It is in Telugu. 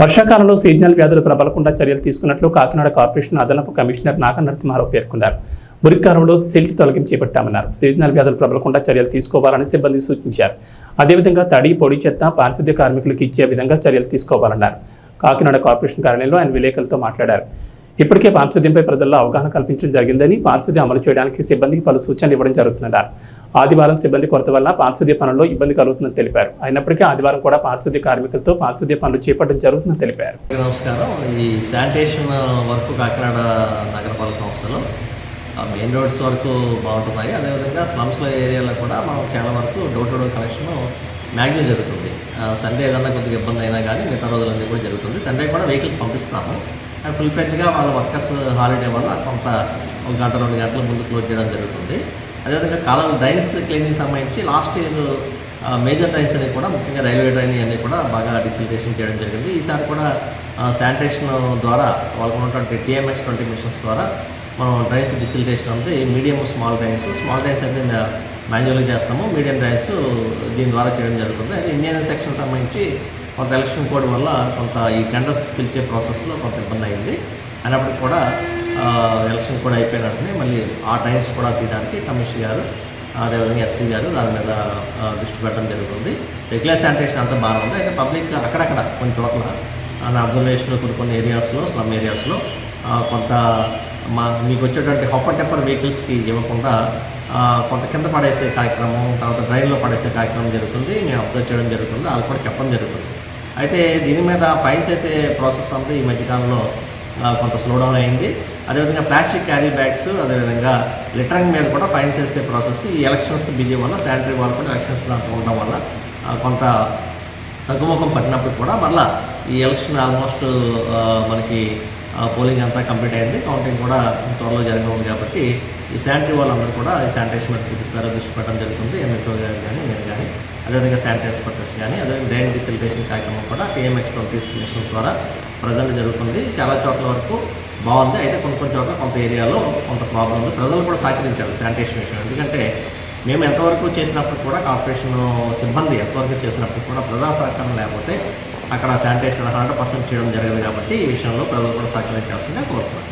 వర్షాకాలంలో సీజనల్ వ్యాధులు ప్రబలకుండా చర్యలు తీసుకున్నట్లు కాకినాడ కార్పొరేషన్ అదనపు కమిషనర్ నాగ నరసింహారావు పేర్కొన్నారు. బురికారంలో సిల్ట్ తొలగింపు చేపట్టామన్నారు. సీజనల్ వ్యాధులు ప్రబలకుండా చర్యలు తీసుకోవాలని సిబ్బంది సూచించారు. అదేవిధంగా తడి పొడి చెత్త పారిశుద్ధ్య కార్మికులకు ఇచ్చే విధంగా చర్యలు తీసుకోవాలన్నారు. కాకినాడ కార్పొరేషన్ కార్యాలయంలో ఆయన విలేకరులతో మాట్లాడారు. ఇప్పటికే పారిశుద్ధ్యంపై ప్రజల్లో అవగాహన కల్పించడం జరిగిందని పారిశుద్ధ్యం అమలు చేయడానికి సిబ్బందికి పలు సూచనలు ఇవ్వడం జరుగుతుందన్నారు ఆదివారం సిబ్బంది కొరత వల్ల పారిశుద్ధ్య పనుల్లో ఇబ్బంది కలుగుతుందని తెలిపారు. అయినప్పటికీ ఆదివారం కూడా పారిశుద్ధ్య కార్మికులతో పారిశుద్ధ్య పనులు చేపట్టడం జరుగుతుందని తెలిపారు. నమస్కారం. ఈ శానిటేషన్ వర్క్ కాకినాడ నగరపాలక సంస్థలో మెయిన్ రోడ్స్ వరకు బాగుంటున్నాయి. అదేవిధంగా స్లమ్స్లో ఏరియాలో కూడా మనం చాలా వరకు door to door collection maximum జరుగుతుంది. సండే ఏదన్నా కొద్దిగా ఇబ్బంది అయినా కానీ మిగతా రోజులన్నీ కూడా జరుగుతుంది. సండే కూడా వెహికల్స్ పంపిస్తాము. అండ్ ఫుల్ ఫ్లెడ్జ్గా వాళ్ళ వర్కర్స్ హాలిడే వల్ల కొంత ఒక గంట రెండు గంటల ముందు క్లోజ్ చేయడం జరుగుతుంది. అదేవిధంగా కాలం డ్రైన్స్ క్లీనింగ్ సంబంధించి లాస్ట్ ఇయర్ మేజర్ డ్రైన్స్ అనేవి కూడా ముఖ్యంగా రైల్వే డ్రైన్ అన్నీ కూడా బాగా డిసిల్టేషన్ చేయడం జరిగింది. ఈసారి కూడా శానిటేషన్ ద్వారా వాళ్ళకు ఉన్నటువంటి టీఎంఎస్ ట్వంటీ మిషన్స్ ద్వారా మనం డ్రైన్స్ డిసిల్టేషన్ అంటే medium small drains small drains అయితే మాన్యువల్గా చేస్తాము. మీడియం డ్రైన్స్ దీని ద్వారా చేయడం జరుగుతుంది. అయితే ఇండియన్ సెక్షన్ సంబంధించి కొంత ఎలక్షన్ కోడ్ వల్ల కొంత ఈ టెండర్స్ పిలిచే ప్రాసెస్లో కొంత ఇబ్బంది అయింది. అయినప్పటికీ కూడా ఎలక్షన్ కూడా అయిపోయిన వెంటనే మళ్ళీ ఆ టైమ్స్ కూడా తీయడానికి కమిషన్ గారు అదేవిధంగా ఎస్సీ గారు దాని మీద దృష్టి పెట్టడం జరుగుతుంది. రెగ్యులర్ శానిటేషన్ అంతా బాగుంది అయితే పబ్లిక్ అక్కడక్కడ కొన్ని చోట్ల నా అబ్జర్వేషన్ కొన్ని కొన్ని ఏరియాస్లో స్లమ్ ఏరియాస్లో కొంత మా మీకు వచ్చేటువంటి హొప్పర్ టెప్పర్ వెహికల్స్కి ఇవ్వకుండా కొంత కింద పడేసే కార్యక్రమం తర్వాత డ్రైన్లో పడేసే కార్యక్రమం జరుగుతుంది. మేము అబ్జర్వ్ చేయడం జరుగుతుంది. వాళ్ళు కూడా చెప్పడం జరుగుతుంది. అయితే దీని మీద ఫైన్స్ వేసే ప్రాసెస్ అంతా ఈ మధ్యకాలంలో కొంత స్లో డౌన్ అయింది. అదేవిధంగా ప్లాస్టిక్ క్యారీ బ్యాగ్స్ అదేవిధంగా లిటరింగ్ మీద కూడా ఫైన్స్ వేసే ప్రాసెస్ ఈ ఎలక్షన్స్ బిజీ వల్ల శానిటరీ వాళ్ళు కూడా ఎలక్షన్స్ దాంట్లో ఉండడం వల్ల కొంత తగ్గుముఖం పట్టినప్పుడు కూడా మళ్ళీ ఈ ఎలక్షన్ ఆల్మోస్ట్ మనకి పోలింగ్ అంతా కంప్లీట్ అయింది. కౌంటింగ్ కూడా త్వరలో జరగనుంది కాబట్టి ఈ శానిటరీ వాళ్ళందరూ కూడా ఈ శానిటేషన్ మీద చూపిస్తారో దృష్టి పెట్టడం జరుగుతుంది. ఎంహెచ్ఓ గారు కానీ నేను కానీ అదేవిధంగా శానిటైజ్ పర్పస్ కానీ అదేవిధంగా డ్రైన్ డిసిల్టేషన్ కార్యక్రమం కూడా టీఎంఎక్స్ ట్వంటీ మిషన్ ద్వారా ప్రజెంట్ జరుగుతుంది. చాలా చోట్ల వరకు బాగుంది. అయితే కొన్ని కొన్ని చోట్ల కొంత ఏరియాలో కొంత ప్రాబ్లం ఉంది. ప్రజలు కూడా సహకరించారు శానిటేషన్ విషయం. ఎందుకంటే మేము ఎంతవరకు చేసినప్పుడు కూడా కార్పొరేషన్ సిబ్బంది ఎంతవరకు చేసినప్పుడు కూడా ప్రజా సహకారం లేకపోతే అక్కడ శానిటేషన్ హండ్రెడ్ పర్సెంట్ చేయడం జరగదు కాబట్టి ఈ విషయంలో ప్రజలు కూడా సహకరించాల్సిందే కోరుతున్నాను.